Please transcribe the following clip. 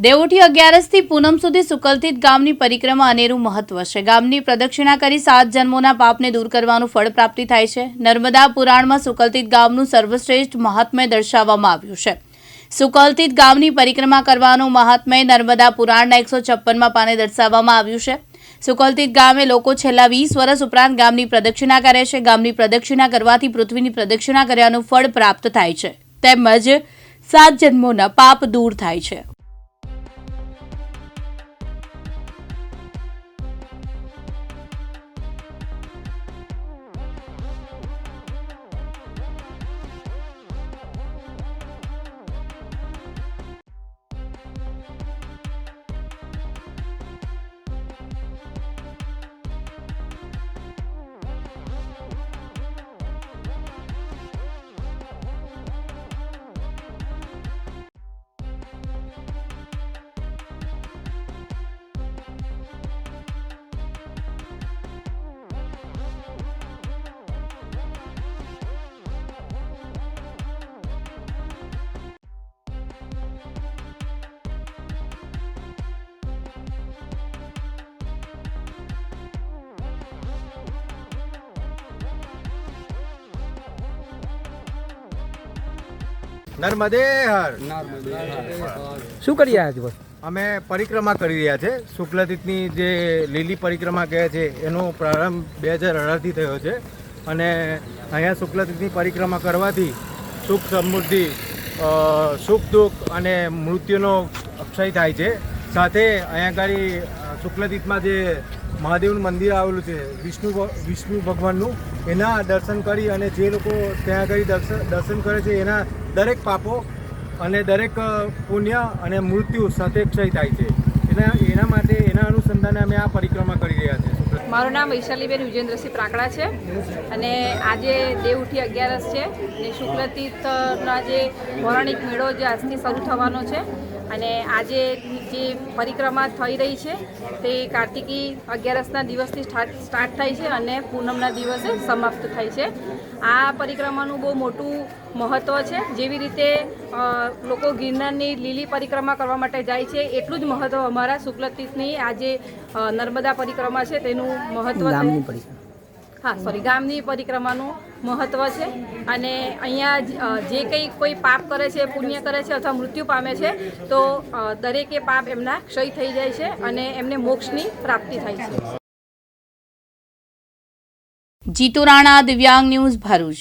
દેવોઠી અગિયારસથી પૂનમ સુધી સુકલતીત ગામની પરિક્રમા અનેરું મહત્વ છે. ગામની પ્રદક્ષિણા કરી સાત જન્મોના પાપને દૂર કરવાનું ફળ પ્રાપ્તિ થાય છે. નર્મદા પુરાણમાં સુકલતીત ગામનું સર્વશ્રેષ્ઠ મહાત્મ્ય દર્શાવવામાં આવ્યું છે. સુકલતીત ગામની પરિક્રમા કરવાનું મહાત્મ્ય નર્મદા પુરાણના એકસો છપ્પનમાં પાને દર્શાવવામાં આવ્યું છે. સુકલતીત ગામે લોકો છેલ્લા વીસ વર્ષ ઉપરાંત ગામની પ્રદક્ષિણા કરે છે. ગામની પ્રદક્ષિણા કરવાથી પૃથ્વીની પ્રદક્ષિણા કર્યાનું ફળ પ્રાપ્ત થાય છે. તેમજ સાત જન્મોના પાપ દૂર થાય છે. નર્મદે હર શું કરી રહ્યા છો? અમે પરિક્રમા કરી રહ્યા છે. શુક્લતીતની જે લીલી પરિક્રમા કહે છે એનો પ્રારંભ બે હજાર અઢારથી થયો છે. અને અહીંયા શુક્લતીતની પરિક્રમા કરવાથી સુખ સમૃદ્ધિ સુખ દુઃખ અને મૃત્યુનો અક્ષય થાય છે. સાથે અહીંયા આગળ શુક્લતીતમાં જે મહાદેવનું મંદિર આવેલું છે. વિષ્ણુ વિષ્ણુ ભગવાનનું. એના દર્શન કરી અને જે લોકો ત્યાં આગળ દર્શન દર્શન કરે છે, એના દરેક પાપો અને દરેક પુણ્ય અને મૃત્યુ સાથે થાય છે. એના એના માટે, એના અનુસંધાને અમે આ પરિક્રમા કરી રહ્યા છીએ. મારું નામ વૈશાલીબેન વિજેન્દ્રસિંહ પ્રાકડા છે અને આજે દેવઉઠી અગિયારસ છે અને શુક્લતીર્થના જે પૌરાણિક મેળો જે આજથી શરૂ થવાનો છે અને આજે જે પરિક્રમા થઈ રહી છે તે કાર્તિકી અગિયારસના દિવસથી સ્ટાર્ટ સ્ટાર્ટ થાય છે અને પૂનમના દિવસે સમાપ્ત થાય છે. આ પરિક્રમાનું બહુ મોટું મહત્ત્વ છે. જેવી રીતે લોકો ગિરનારની લીલી પરિક્રમા કરવા માટે જાય છે એટલું જ મહત્ત્વ અમારા શુક્લતીર્થની આજે જે નર્મદા પરિક્રમા છે તેનું મહત્ત્વ હા સોરી ગામની પરિક્રમાનું મહત્ત્વ છે. અને અહીંયા જે કંઈ કોઈ પાપ કરે છે, પુણ્ય કરે છે અથવા મૃત્યુ પામે છે, તો દરેકે પાપ એમના ક્ષય થઈ જાય છે અને એમને મોક્ષની પ્રાપ્તિ થાય છે. જીતુ રાણા, દિવ્યાંગ ન્યૂઝ ભરૂચ.